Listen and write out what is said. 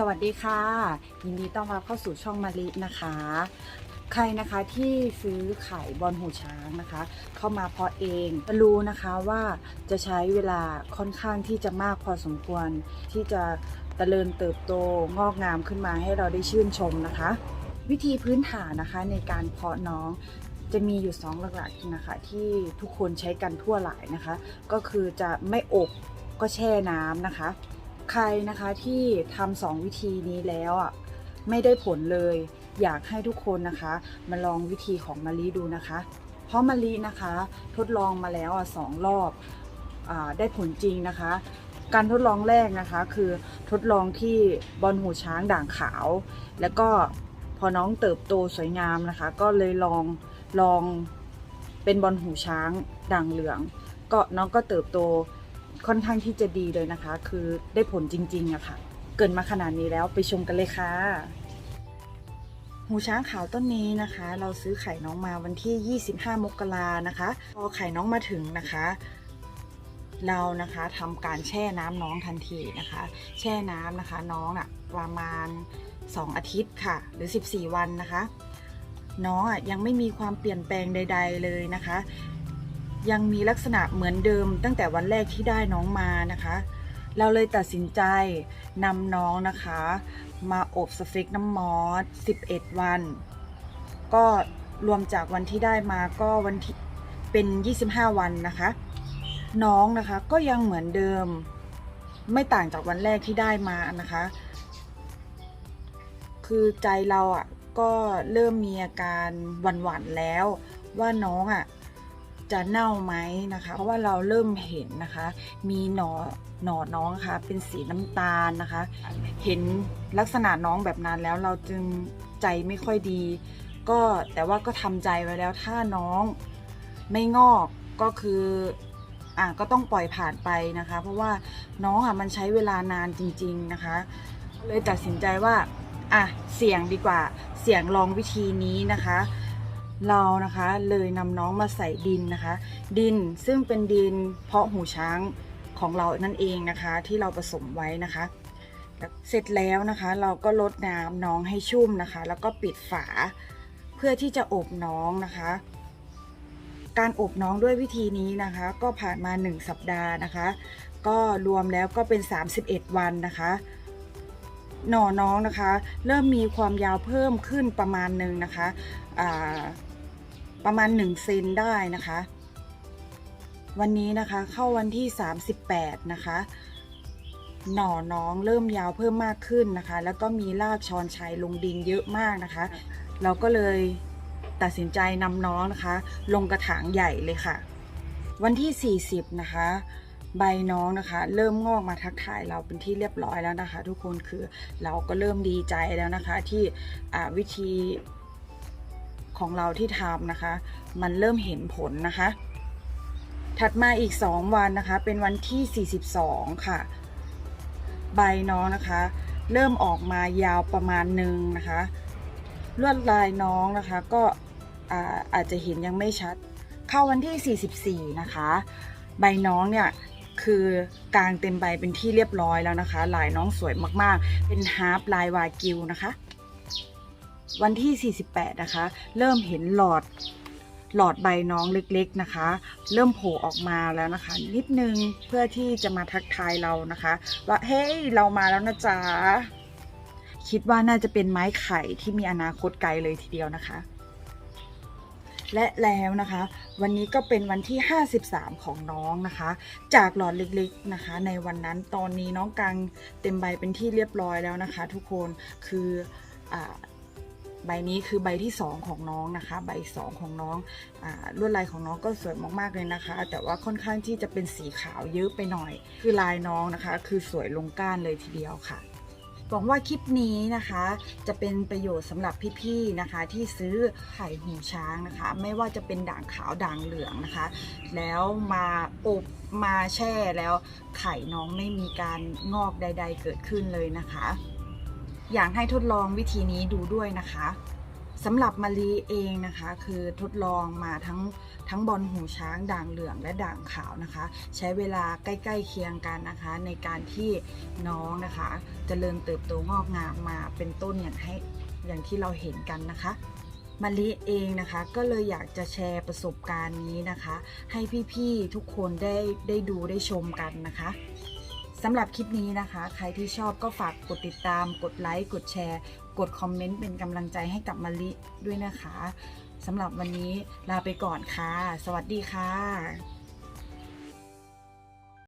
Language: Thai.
สวัสดีค่ะ ยินดีต้อนรับเข้าสู่ช่องมารินะคะ ใครนะคะที่ซื้อไข่บอลหูช้างนะคะ เข้ามาเพาะเองรู้นะคะว่าจะใช้เวลาค่อนข้างที่จะมากพอสมควร ที่จะเจริญเติบโตงอกงามขึ้นมาให้เราได้ชื่นชมนะคะ วิธีพื้นฐานนะคะในการเพาะน้องจะมีอยู่สองหลักๆนะคะ ที่ทุกคนใช้กันทั่วหลายนะคะ ก็คือจะไม่อบก็แช่น้ำนะคะ ใครนะคะที่ทำสองวิธีนี้แล้วอะไม่ได้ผลเลย อยากให้ทุกคนนะคะ มาลองวิธีของมะลิดูนะคะ เพราะมะลินะคะ ทดลองมาแล้วอะสองรอบอได้ผลจริงนะคะ การทดลองแรกนะคะ คือทดลองที่บอลหูช้างด่างขาว แล้วก็พอน้องเติบโตสวยงามนะคะ ก็เลยลองลองเป็นบอลหูช้างด่างเหลือง ก็น้องก็เติบโต ค่อนข้างที่จะดีเลยนะคะ คือได้ผลจริงๆอะค่ะ เกินมาขนาดนี้แล้วไปชมกันเลยค่ะ หูช้างขาวต้นนี้นะคะ เราซื้อไข่น้องมาวันที่ 25 มกรานะคะ พอไข่น้องมาถึงนะคะเรานะคะทำการแช่น้ำน้องทันทีนะคะ แช่น้ำนะคะน้องอะ่ะประมาณ 2 อาทิตย์ค่ะ หรือ 14 วันนะคะ น้องอะยังไม่มีความเปลี่ยนแปลงใด ๆเลยนะคะ ยังมีลักษณะเหมือนเดิมตั้งแต่วันแรกที่ได้น้องมานะคะ เราเลยตัดสินใจนำน้องนะคะ มาอบสฟิกน้ำมอส 11 วัน ก็รวมจากวันที่ได้มาก็วันที่เป็น 25 วันนะคะ น้องนะคะก็ยังเหมือนเดิม ไม่ต่างจากวันแรกที่ได้มานะคะ คือใจเราอะก็เริ่มมีอาการหวั่นๆแล้วว่าน้องอะ จะเน่าไหมนะคะ เพราะว่าเราเริ่มเห็นนะคะ มีหนอหนอน้องค่ะ เป็นสีน้ำตาลนะคะ เห็นลักษณะน้องแบบนั้นแล้วเราจึงใจไม่ค่อยดี ก็แต่ว่าก็ทำใจไว้แล้วถ้าน้องไม่งอกก็คืออะก็ต้องปล่อยผ่านไปนะคะ เพราะว่าน้องอะมันใช้เวลานานจริง ๆนะคะ เลยตัดสินใจว่าอะเสี่ยงดีกว่าเสี่ยงลองวิธีนี้นะคะ เรานะคะเลยนำน้องมาใส่ดินนะคะ ดินซึ่งเป็นดินเพาะหูช้างของเรานั่นเองนะคะ ที่เราผสมไว้นะคะ เสร็จแล้วนะคะ เราก็ลดน้ำน้องให้ชุ่มนะคะ แล้วก็ปิดฝาเพื่อที่จะอบน้องนะคะ การอบน้องด้วยวิธีนี้นะคะ ก็ผ่านมา 1 สัปดาห์นะคะ ก็รวมแล้วก็เป็น 31 วันนะคะหน่อน้องนะคะ เริ่มมีความยาวเพิ่มขึ้นประมาณหนึ่งนะคะอ่า ประมาณ 1 เซนได้นะคะ วันนี้นะคะเข้าวันที่ 38 นะคะ หน่อน้องเริ่มยาวเพิ่มมากขึ้นนะคะ แล้วก็มีรากชอนชัยลงดินเยอะมากนะคะ เราก็เลยตัดสินใจนำน้องนะคะ ลงกระถางใหญ่เลยค่ะ วันที่ 40 นะคะ ใบน้องนะคะ เริ่มงอกมาทักทายเราเป็นที่เรียบร้อยแล้วนะคะ ทุกคนคือเราก็เริ่มดีใจแล้วนะคะ ที่อ่าวิธี ของเราที่ทำนะคะ มันเริ่มเห็นผลนะคะ ถัดมาอีก 2 วันนะคะ เป็นวันที่ 42 ค่ะ ใบน้องนะคะ เริ่มออกมายาวประมาณหนึ่งนะคะลวดลายน้องนะคะก็อาอาจจะเห็นยังไม่ชัด เข้าวันที่ 44 นะคะ ใบน้องเนี่ยคือกลางเต็มใบเป็นที่เรียบร้อยแล้วนะคะ ลายน้องสวยมากๆ เป็นฮาร์ปลายวากิวนะคะ วันที่ 48 นะคะ เริ่มเห็นหลอดหลอดใบน้องเล็กๆนะคะ เริ่มโผล่ออกมาแล้วนะคะ นิดนึงเพื่อที่จะมาทักทายเรานะคะว่าเฮ้ยเรามาแล้วนะจ๊ะคิดว่าน่าจะเป็นไม้ไข่ที่มีอนาคตไกลเลยทีเดียวนะคะ และแล้วนะคะ วันนี้ก็เป็นวันที่ 53 ของน้องนะคะ จากหลอดเล็กๆนะคะ ในวันนั้นตอนนี้น้องกังเต็มใบเป็นที่เรียบร้อยแล้วนะคะ ทุกคนคืออ่า ใบนี้คือใบที่ 2 ของน้องนะคะ ใบ 2 ของน้องอลวดลายของน้องก็สวยมากๆเลยนะคะ แต่ว่าค่อนข้างที่จะเป็นสีขาวเยอะไปหน่อย คือลายน้องนะคะ คือสวยลงก้านเลยทีเดียวค่ะหวังว่าคลิปนี้นะคะจะเป็นประโยชน์สำหรับพี่ๆนะคะ ที่ซื้อไข่หูช้างนะคะ ไม่ว่าจะเป็นด่างขาวด่างเหลืองนะคะ แล้วมาอบมาแช่แล้วไข่น้องไม่มีการงอกใด ๆ เกิดขึ้นเลยนะคะ อยากให้ทดลองวิธีนี้ดูด้วยนะคะสำหรับมะลิเองนะคะ คือทดลองมาทั้งทั้งบอลหูช้างด่างเหลืองและด่างขาวนะคะ ใช้เวลาใกล้ๆเคียงกันนะคะ ในการที่น้องนะคะจะเจริญเติบโตงอกงามมาเป็นต้นอย่างให้อย่างที่เราเห็นกันนะคะมะลิเองนะคะก็เลยอยากจะแชร์ประสบการณ์นี้นะคะ ให้พี่ๆทุกคนได้ได้ดูได้ชมกันนะคะ สำหรับคลิปนี้นะคะ ใครที่ชอบก็ฝากกดติดตาม กดไลค์ กดแชร์ กดคอมเมนต์เป็นกำลังใจให้กับมะลิด้วยนะคะสำหรับวันนี้ลาไปก่อนค่ะ สวัสดีค่ะ